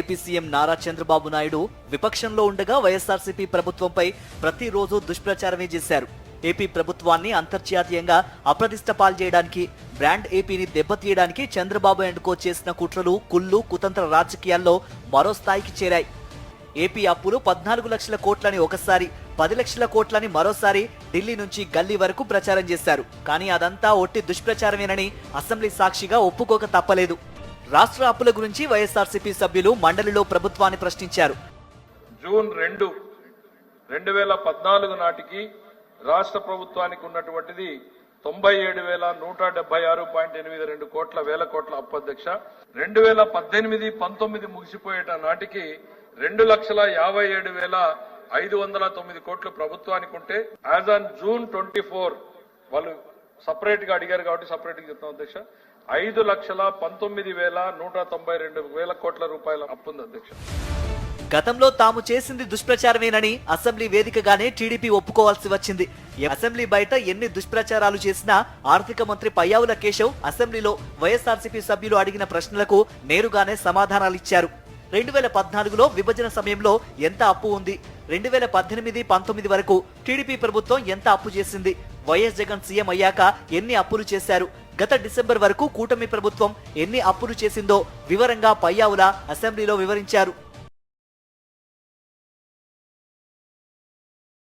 AP CM Nara Chandrababu Naidu విపక్షంలో ఉండగా వైఎస్ఆర్సీపీ ప్రభుత్వంపై ప్రతిరోజు దుష్ప్రచారమే చేశారు. ఏపీ ప్రభుత్వాన్ని అంతర్జాతీయంగా అప్రతిష్ట పాల్చేయడానికి బ్రాండ్ ఏపీని దెబ్బతీయడానికి చంద్రబాబు అండ్ కో చేసిన కుట్రలు కుళ్ళు కుతంత్ర రాజకీయాల్లో మరో స్థాయికి చేరాయి. ఏపీ అప్పులు పద్నాలుగు లక్షల కోట్లని ఒకసారి పది లక్షల కోట్లని మరోసారి ఢిల్లీ నుంచి గల్లీ వరకు ప్రచారం చేశారు. కానీ అదంతా ఒట్టి దుష్ప్రచారమేనని అసెంబ్లీ సాక్షిగా ఒప్పుకోక తప్పలేదు. రాష్ట్ర అప్పుల గురించి వైఎస్ఆర్సీపీ సభ్యులు మండలిలో ప్రభుత్వాన్ని ప్రశ్నించారు. జూన్ రెండు రెండు వేల పద్నాలుగు నాటికి రాష్ట్ర ప్రభుత్వానికి ఉన్నటువంటిది తొంభై ఏడు వేల నూట డెబ్బై ఆరు పాయింట్ ఎనిమిది రెండు కోట్ల వేల కోట్ల అప్పు అధ్యక్ష. రెండు వేల పద్దెనిమిది పంతొమ్మిది ముగిసిపోయేట నాటికి రెండు లక్షల యాభై ఏడు వేల ఐదు వందల తొమ్మిది కోట్లు ప్రభుత్వానికి ఉంటే as on June twenty four వాళ్ళు సపరేట్గా అడిగారు కాబట్టి సపరేట్గా చెప్తాం అధ్యక్ష. ఐదు లక్షల పంతొమ్మిది వేల నూట తొంభై రెండు వేల కోట్ల రూపాయల అప్పుంది అధ్యక్ష. గతంలో తాము చేసింది దుష్ప్రచారమేనని అసెంబ్లీ వేదికగానే టీడీపీ ఒప్పుకోవాల్సి వచ్చింది. అసెంబ్లీ బయట ఎన్ని దుష్ప్రచారాలు చేసినా ఆర్థిక మంత్రి పయ్యావుల కేశవ్ అసెంబ్లీలో వైఎస్ఆర్సీపీ సభ్యులు అడిగిన ప్రశ్నలకు నేరుగానే సమాధానాలిచ్చారు రెండు వేల పద్నాలుగులో విభజన సమయంలో ఎంత అప్పు ఉంది? రెండు వేల పద్దెనిమిది పంతొమ్మిది వరకు టీడీపీ ప్రభుత్వం ఎంత అప్పు చేసింది? వైఎస్ జగన్ సీఎం అయ్యాక ఎన్ని అప్పులు చేశారు? గత డిసెంబర్ వరకు కూటమి ప్రభుత్వం ఎన్ని అప్పులు చేసిందో వివరంగా పయ్యావుల అసెంబ్లీలో వివరించారు.